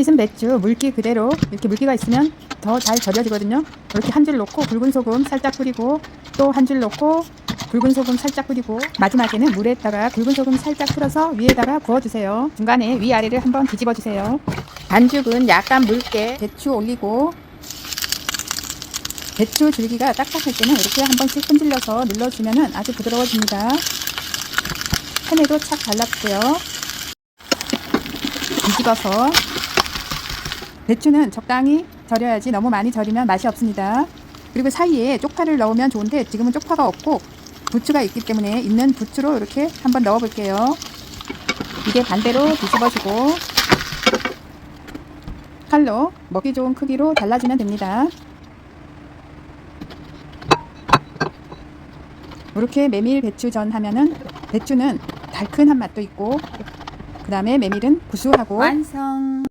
씻은 배추 물기 그대로 이렇게 물기가 있으면 더 잘 절여지거든요. 이렇게 한 줄 넣고 굵은 소금 살짝 뿌리고 또 한 줄 넣고 굵은 소금 살짝 뿌리고 마지막에는 물에다가 굵은 소금 살짝 풀어서 위에다가 부어주세요. 중간에 위아래를 한번 뒤집어 주세요. 반죽은 약간 묽게 배추 올리고 배추 줄기가 딱딱할 때는 이렇게 한 번씩 흔들려서 눌러주면 아주 부드러워집니다. 팬에도 착 발라주세요. 뒤집어서 배추는 적당히 절여야지 너무 많이 절이면 맛이 없습니다. 그리고 사이에 쪽파를 넣으면 좋은데 지금은 쪽파가 없고 부추가 있기 때문에 있는 부추로 이렇게 한번 넣어 볼게요. 이게 반대로 뒤집어주고 칼로 먹기 좋은 크기로 잘라주면 됩니다. 이렇게 메밀 배추전 하면은 배추는 달큰한 맛도 있고 그 다음에 메밀은 구수하고 완성.